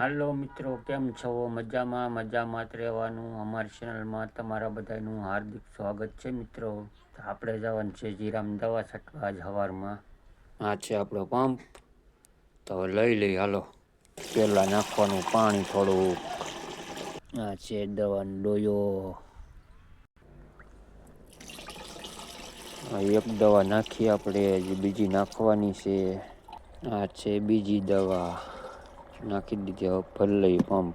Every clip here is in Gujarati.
હાલો મિત્રો કેમ છો? મજામાં મજામાં જ રહેવાનું. અમારી ચેનલમાં તમારા બધાનું હાર્દિક સ્વાગત છે મિત્રો. આપણે જવાનું છે જીરામ દવા છટવા આજ સવારમાં આ છે આપણો પંપ. તો લઈ લઈ હાલો. પહેલાં નાખવાનું પાણી થોડું આ છે દવાનો ડોયો. એક દવા નાખી આપણે બીજી નાખવાની છે. આ છે બીજી દવા. નાખી દીધી હવે ભરી લઈ પંપ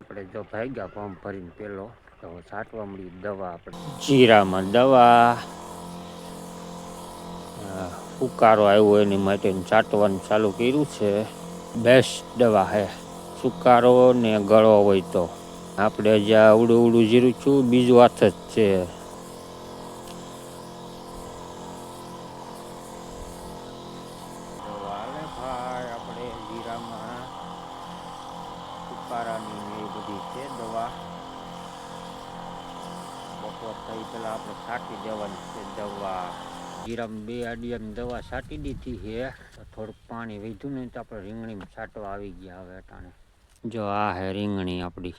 આપણે જો ભાઈ ગયા પંપ ભરીને પેલો તો છાંટવા મળી દવા આપણે. જીરામાં દવા. સુકારો આવ્યો એની માટે છાંટવાનું ચાલુ કર્યું છે. બેસ્ટ દવા હે. સુકારો ને ગળો હોય તો. આપણે જ્યાં અવડું ઉડું જીરું છું બીજું હાથ જ છે તો હાલે આપણે જીરામાં સુકારાની એ બધી છે, દવા. બપોર થઈ પેલા આપણે છાંટી દેવાની છે દવા. જીરામાં બે અડિયાની દવા છાંટી દીધી છે. થોડુંક પાણી વધ્યું ને તો આપણે રીંગણીમાં છાંટવા આવી ગયા હવે અટાણે. જો આ હે રીંગણી આપણી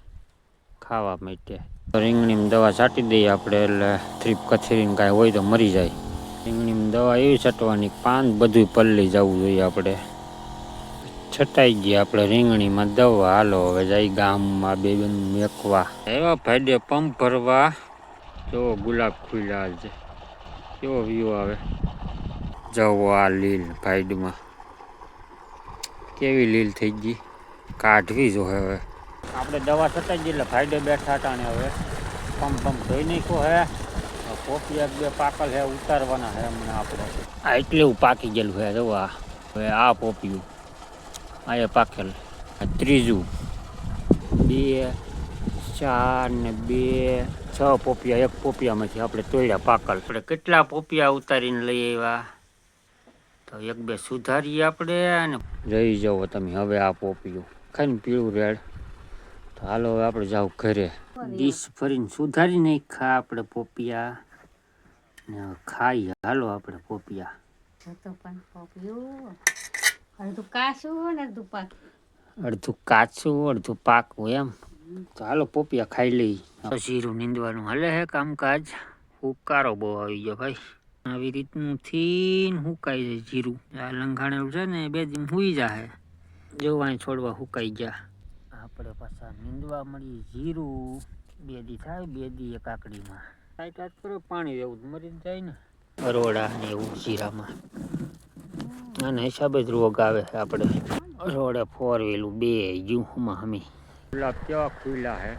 ખાવા માટે. રીંગણીમાં દવા છાંટી દઈએ આપણે એટલે થ્રીપ કથેરીને કાંઈ હોય તો મરી જાય. રીંગણીમાં દવા એવી છટવાની પાન બધું પલ્લી જવું જોઈએ આપણે. છટાઈ ગયા આપણે રીંગણીમાં દવા. હાલો, હવે જાય ગામમાં બે બેન મેકવા. એવા ભાઈડે પંપ ભરવા. જો ગુલાબ ખુલ્યા છે. કેવો વ્યૂ આવે. જવો આ લીલ ભાઈડમાં. કેવી લીલ થઈ ગઈ. કાઢવી જો હવે. આપણે દવા છટાઈ ગઈ એટલે ભાઈડે બેઠા હતા ને હવે. પંપ પંપ ધોઈ નાખ્યો હે. પોપી એક બે પાકલ હે, ઉતારવાના હે હમણાં આપણે. આ એટલું પાકી ગયેલું હે જો આ. હવે આ પોપિયું, આ એ પાકેલ. ત્રીજું. બે, ચાર ને બે, છ પોપિયા, એક પોપિયામાંથી આપણે તોડ્યા પાકલ. આપણે કેટલા પોપિયા ઉતારીને લઈ આવ્યા? તો એક બે સુધારીએ આપણે અને રહી જાઓ તમે હવે આ પોપિયું. ખાઈને પીળું રેડ. તો હાલો હવે આપણે જાવ ઘરે. ડીશ ફરીને સુધારી નાખ્યા આપણે પોપિયા. ખાઈ હાલો આપણે પોપિયા. તો પણ પોપિયું અડધું કાચું ને અડધું પાક. અડધું કાચું અડધું પાકું એમ. તો હાલો પોપિયા ખાઈ લઈ. જીરું નીંદવાનું હાલે હે કામકાજ. હુકારો બહુ આવી ગયો ભાઈ. આવી રીતનું થીન હુકાઈ જાય જીરું. આ લંઘાણેલું છે ને બે દિન હુઈ જાય જોવાય છોડવા હુકાઈ ગયા. આપણે પાછા નીંદવા મળી જીરું. બે દી થાય બે દી એક આકડીમાં. ટાઈટ હાથ કરો પાણી એવું જ મરી જાય ને. અરોડા ને એવું જીરામાં આના હિસાબે જ રોગ આવે છે આપણે. રોડે ફોર વ્હીલું બે જુહમાં હમી ગુલાબ કેવા ખુલ્લા હે.